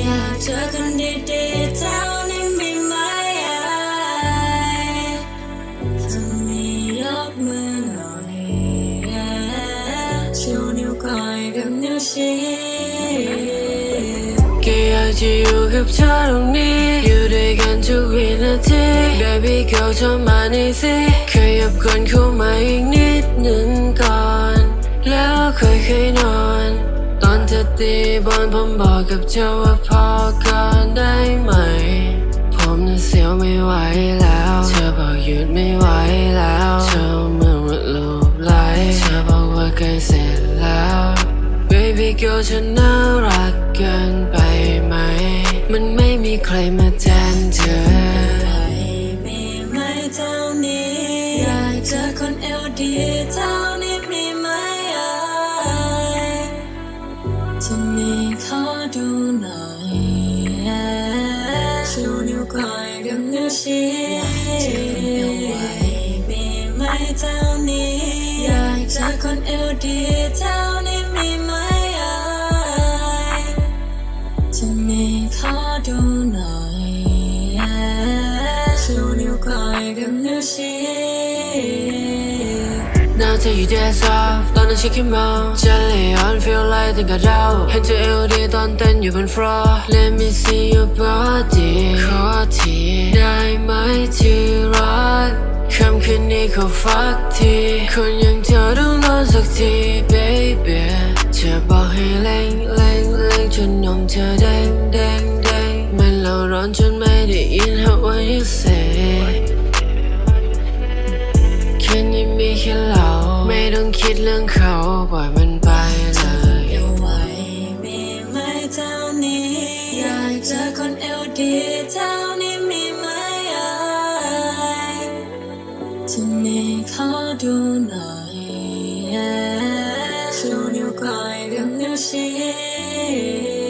อยากเจอคนดีๆเท่านี้มีไหมถ้ามียกมือหน่อยชูนิ้วก้อยกับนิ้วชี้แค่อยากจะอยู่กับเธอตรงนี้อยู่ด้วยกันทุกวินาที Baby girl เธอมาในี่สิขยับก่อนเข้ามาอีกนิดหนึ่งก่อน แล้วค่อยๆนอน ตีบอลผมบอกกับเธอว่าพอก่อนได้ไหม ผมน่ะเสียวไม่ไหวแล้ว เธอบอกหยุดไม่ไหวแล้ว เธอเมื่อหมดลูบไหลเธอบอกว่าใกล้เสร็จแล้ว Baby girl เธอน่ารักเกินไปไหม มันไม่มีใครมาแทนเธอไม่มีไหมเท่านี้ อยากเจอคนเอวดีเท่านี้ จะมีขอดูหน่อยชูนิ้วก้อยกับนิ้วชี้มีไหมเท่านี้ อยากเจอคนเอวดีเท่านี้มีไหมจะมีขอดูหน่อยชูนิ้วก้อยกับนิ้วชี้ Now take you dance off ตอนนั้นฉันแค่มองจะเลย on feel like ตั้งกับเราเห็นเธอเอวดีตอนเต้นอยู่บน floor Let me see your body ขอทีได้ไหมที่รักคำคืนนี้ขอฟักทีคนอย่างเธอต้องนอนสักที baby เธอบอกให้เล่งเล่งเล่งจนนมเธอแดงแดงแดงมันเราร้อนจนไม่ได้ยิน how what you say ไม่ต้องคิดเรื่องเขาปล่อยมันไปเลยเอาไหวมีไหมเท่านี้ อยากเจอคนเอวดีเท่านี้มีไหมจะมีขอดูหน่อยชูนิ้วก้อยกับนิ้วชี้